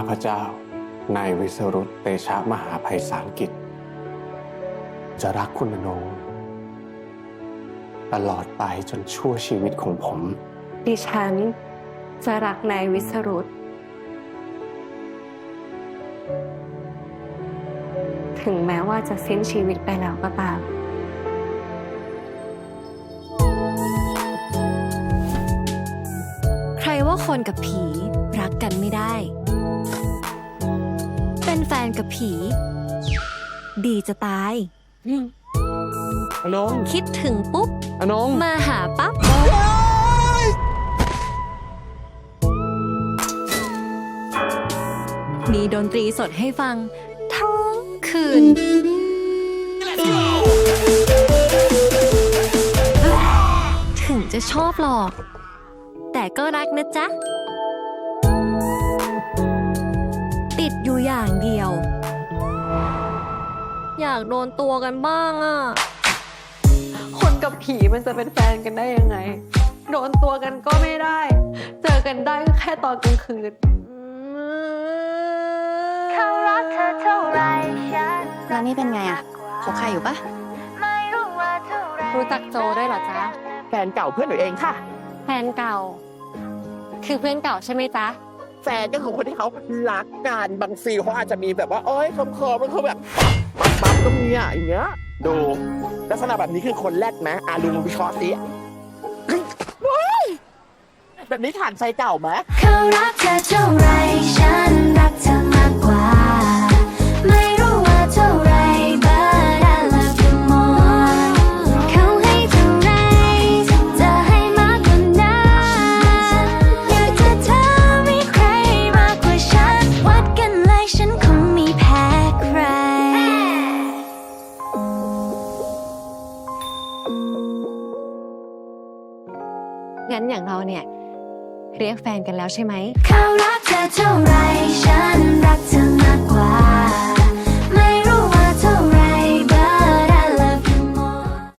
ข้าพเจ้านายวิสรุตเตชะมหาภัยสารกิจ จะรักคุณอนงตลอดไปจนชั่วชีวิตของผม ดิฉันจะรักนายวิสรุตถึงแม้ว่าจะสิ้นชีวิตไปแล้วก็ตามใครว่าคนกับผีรักกันไม่ได้ เป็นแฟนกับผี ดีจะตาย อนงคิดถึงปุ๊บ อนงมาหาปั๊บ มีดนตรีสดให้ฟังทั้งคืน ถึงจะชอบหรอก แต่ก็รักนะจ๊ะ ดอยู่อย่างเดียว อยากโดนตัวกันบ้างอะ คนกับผีมันจะเป็นแฟนกันได้ยังไง โดนตัวกันก็ไม่ได้ เจอกันได้ก็แค่ตอนกลางคืนเขารักเธอเท่าไรฉันแล้วนี่เป็นไงอะคบใครอยู่ปะไม่รู้ว่าเท่าไรรู้จักโจด้วยเหรอจ๊ะ แฟนเก่าเพื่อนหนูเองค่ะ แฟนเก่า คือเพื่อนเก่าใช่ไหมจ๊ะ แฟนก็คือคนที่เขารักกันบางซีลเขาอาจจะมีแบบว่าเอ้ยคำคอมันคือแบบปั๊บปั๊บก็มีอะอย่างเงี้ยดูลักษณะแบบนี้คือคนแรกนะอาลุงวิเคราะห์สิแบบนี้ฐานไฟเก่าไหมเขารักเธอเท่าไรฉัน งั้นอย่างเราเนี่ย เรียกแฟนกันแล้วใช่ไหมเขารักเธอเท่าไรฉันรักเธอมากกว่า